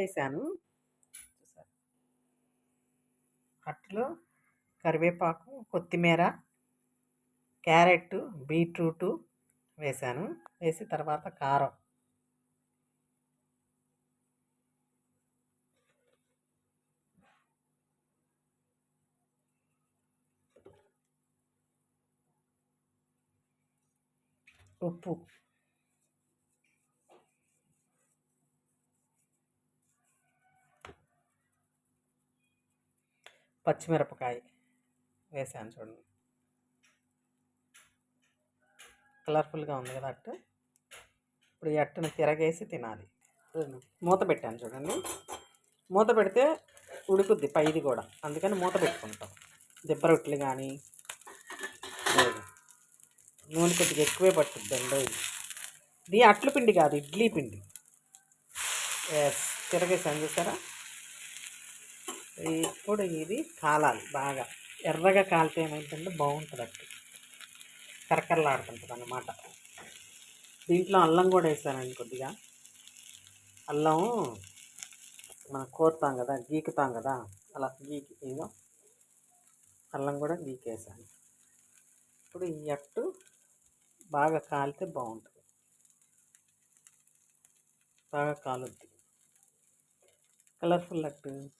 వేసాను అట్లో కరివేపాకు కొత్తిమీర క్యారెట్ బీట్రూటు వేసాను వేసి తర్వాత కారం. ఉప్పు. పచ్చిమిరపకాయ వేసాను చూడండి. కలర్ఫుల్గా ఉంది కదా అట్టు. ఇప్పుడు ఈ అట్టును తిరగేసి తినాలి. మూత పెట్టాను చూడండి. మూత పెడితే ఉడుకుద్ది పైది కూడా. అందుకని మూత పెట్టుకుంటాం. దిబ్బ రొట్టెలు కానీ నూనె కొద్దిగా ఎక్కువే పట్టుద్ది అండి ఇది అట్ల పిండి కాదు ఇడ్లీ పిండి. ఎస్ తిరగేసాను చూసారా? ఇప్పుడు ఇది కాలాలి బాగా. ఎర్రగా కాలితే ఏమైందంటే బాగుంటుంది అట్టు. కరకరలాడుతుంటుంది అన్నమాట దీంట్లో అల్లం కూడా వేసానండి కొద్దిగా. అల్లం మనం కోరుతాం కదా గీకుతాం కదా అలా గీకి ఏదో అల్లం కూడా గీకేసాను. ఇప్పుడు ఈ అట్టు బాగా కాలితే బాగుంటుంది. బాగా కాలుద్ది. కలర్ఫుల్ అట్టు.